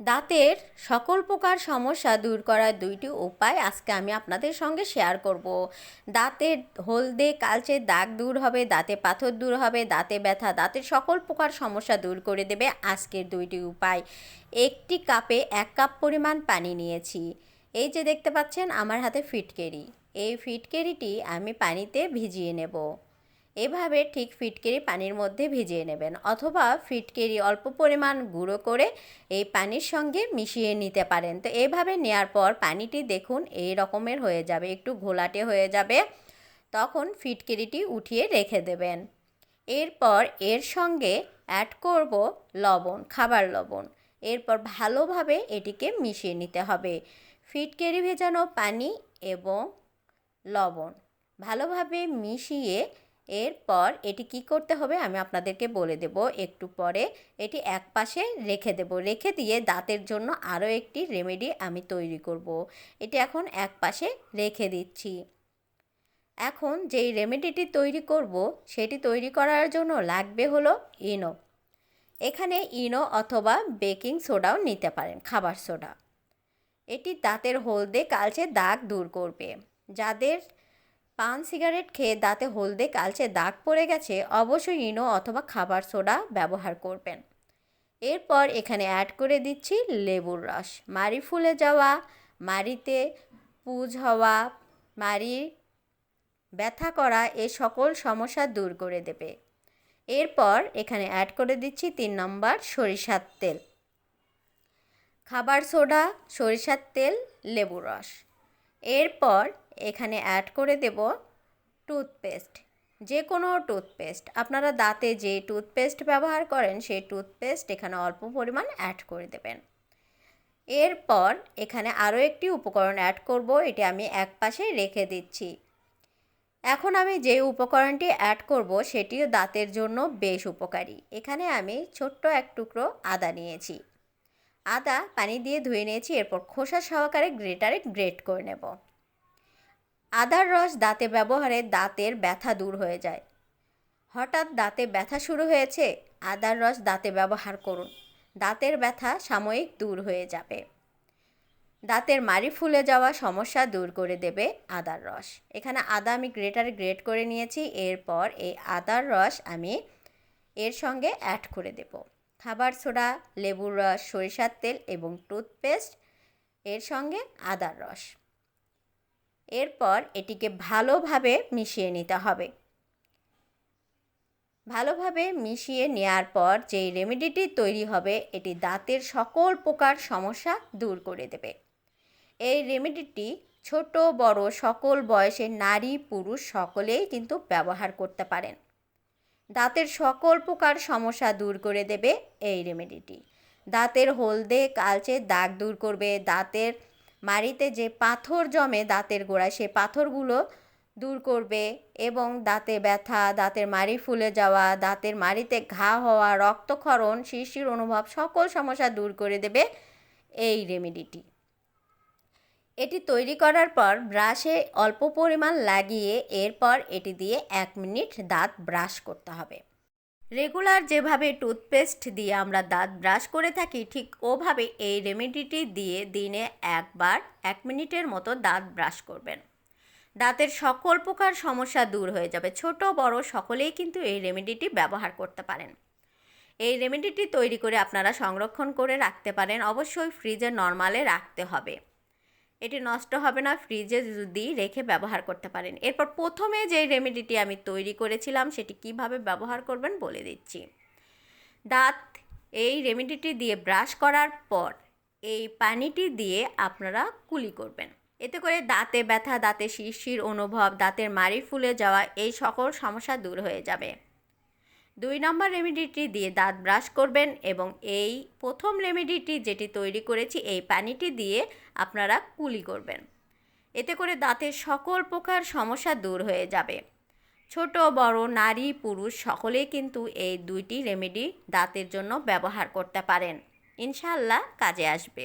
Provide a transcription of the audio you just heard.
দাঁতের সকল প্রকার সমস্যা দূর করার দুইটি উপায় আজকে আমি আপনাদের সঙ্গে শেয়ার করব। দাঁতের হলদে কালচে দাগ দূর হবে, দাঁতে পাথর দূর হবে, দাঁতে ব্যথা, দাঁতের সকল প্রকার সমস্যা দূর করে দেবে আজকের দুইটি উপায়। একটি কাপে এক কাপ পরিমাণ পানি নিয়েছি। এই যে দেখতে পাচ্ছেন, আমার হাতে ফিটকেরি। এই ফিটকেরিটি আমি পানিতে ভিজিয়ে নেব। এভাবে ঠিক ফিটকেরি পানির মধ্যে ভিজিয়ে নেবেন অথবা ফিটকেরি অল্প পরিমাণ গুঁড়ো করে এই পানির সঙ্গে মিশিয়ে নিতে পারেন। তো এইভাবে নেওয়ার পর পানিটি দেখুন এই রকমের হয়ে যাবে, একটু ঘোলাটে হয়ে যাবে। তখন ফিটকেরিটি উঠিয়ে রেখে দেবেন। এরপর এর সঙ্গে অ্যাড করব লবণ, খাবার লবণ। এরপর ভালোভাবে এটিকে মিশিয়ে নিতে হবে। ফিটকেরি ভেজানো পানি এবং লবণ ভালোভাবে মিশিয়ে এরপর এটি কি করতে হবে? আমি আপনাদেরকে বলে দেব, একটু পরে এটি এক পাশে রেখে দেব। রেখে দিয়ে দাঁতের জন্য আরও একটি রেমেডি আমি তৈরি করব। এটি এখন এক পাশে রেখে দিচ্ছি। এখন যেই রেমেডিটি তৈরি করব, সেটি তৈরি করার জন্য লাগবে হলো ইনো। এখানে ইনো অথবা বেকিং সোডাও নিতে পারেন, খাবার সোডা। এটি দাঁতের হলদে কালচে দাগ দূর করবে। যাদের পান সিগারেট খেয়ে দাঁতে হলদে কালচে দাগ পড়ে গেছে, অবশ্যই ইনো অথবা খাবার সোডা ব্যবহার করবেন। এরপর এখানে অ্যাড করে দিচ্ছি লেবুর রস। মারি ফুলে যাওয়া মারিতে পুজ হওয়া মারি ব্যথা করা, এ সকল সমস্যা দূর করে দেবে। এরপর এখানে অ্যাড করে দিচ্ছি তিন নম্বর সরিষার তেল। খাবার সোডা, সরিষার তেল লেবু রস। এরপর এখানে অ্যাড করে দেব টুথপেস্ট যে কোনো টুথপেস্ট আপনারা দাঁতে যে টুথপেস্ট ব্যবহার করেন, সেই টুথপেস্ট এখানে অল্প পরিমাণ অ্যাড করে দেবেন। এরপর এখানে আরও একটি উপকরণ অ্যাড করব, এটি আমি এক পাশে রেখে দিচ্ছি। এখন আমি যে উপকরণটি অ্যাড করব, সেটিও দাঁতের জন্য বেশ উপকারী। এখানে আমি ছোট্ট এক টুকরো আদা নিয়েছি। আদা পানি দিয়ে ধুয়ে নিয়েছি, এরপর খোসা সহকারে গ্রেটারে গ্রেট করে নেব। আদার রস দাঁতে ব্যবহারে দাঁতের ব্যথা দূর হয়ে যায়। হঠাৎ দাঁতে ব্যথা শুরু হয়েছে, আদার রস দাঁতে ব্যবহার করুন। দাঁতের ব্যথা সাময়িক দূর হয়ে যাবে। দাঁতের মারি ফুলে যাওয়া সমস্যা দূর করে দেবে আদার রস। এখানে আদা আমি গ্রেটারে গ্রেট করে নিয়েছি, এরপর এই আদার রস আমি এর সঙ্গে অ্যাড করে দেব। খাবার সোডা, লেবুর রস, সরিষার তেল এবং টুথপেস্ট, এর সঙ্গে আদার রস। এরপর এটিকে ভালোভাবে মিশিয়ে নিতে হবে। ভালোভাবে মিশিয়ে নেওয়ার পর যেই রেমেডিটি তৈরি হবে, এটি দাঁতের সকল প্রকার সমস্যা দূর করে দেবে। এই রেমেডিটি ছোট, বড় সকল বয়সের নারী, পুরুষ সকলেই কিন্তু ব্যবহার করতে পারেন। দাঁতের সকল প্রকার সমস্যা দূর করে দেবে এই রেমেডিটি দাঁতের হলদে কালচে দাগ দূর করবে। দাঁতের মাড়িতে যে পাথর জমে দাঁতের গোড়ায়, সে পাথরগুলো দূর করবে এবং দাঁতে ব্যথা, দাঁতের মাড়ি ফুলে যাওয়া, দাঁতের মাড়িতে ঘা হওয়া, রক্তক্ষরণ শিশির অনুভব সকল সমস্যা দূর করে দেবে এই রেমেডিটি এটি তৈরি করার পর ব্রাশে অল্প পরিমাণ লাগিয়ে এরপর এটি দিয়ে এক মিনিট দাঁত ব্রাশ করতে হবে। রেগুলার যেভাবে টুথপেস্ট দিয়ে আমরা দাঁত ব্রাশ করে থাকি, ঠিক ওভাবে এই রেমেডিটি দিয়ে দিনে একবার এক মিনিটের মতো দাঁত ব্রাশ করবেন। দাঁতের সকল প্রকার সমস্যা দূর হয়ে যাবে। ছোট, বড় সকলেই কিন্তু এই রেমেডিটি ব্যবহার করতে পারেন। এই রেমেডিটি তৈরি করে আপনারা সংরক্ষণ করে রাখতে পারেন। অবশ্যই ফ্রিজে নর্মালে রাখতে হবে। এটি নষ্ট হবে না ফ্রিজে যদি রেখে ব্যবহার করতে পারেন। এরপর প্রথমে যে রেমেডিটি আমি তৈরি করেছিলাম, সেটি কীভাবে ব্যবহার করবেন বলে দিচ্ছি। দাঁত, এই রেমেডিটি দিয়ে ব্রাশ করার পর এই পানিটি দিয়ে আপনারা কুলি করবেন। এতে করে দাঁতে ব্যথা, দাঁতে শিরশির অনুভব, দাঁতের মাড়ি ফুলে যাওয়া, এই সকল সমস্যা দূর হয়ে যাবে। দুই নম্বর রেমেডিটি দিয়ে দাঁত ব্রাশ করবেন এবং এই প্রথম রেমেডিটি যেটি তৈরি করেছি, এই পানিটি দিয়ে আপনারা কুলি করবেন। এতে করে দাঁতের সকল প্রকার সমস্যা দূর হয়ে যাবে। ছোট, বড়, নারী, পুরুষ সকলেই কিন্তু এই দুইটি রেমেডি দাঁতের জন্য ব্যবহার করতে পারেন। ইনশাল্লাহ কাজে আসবে।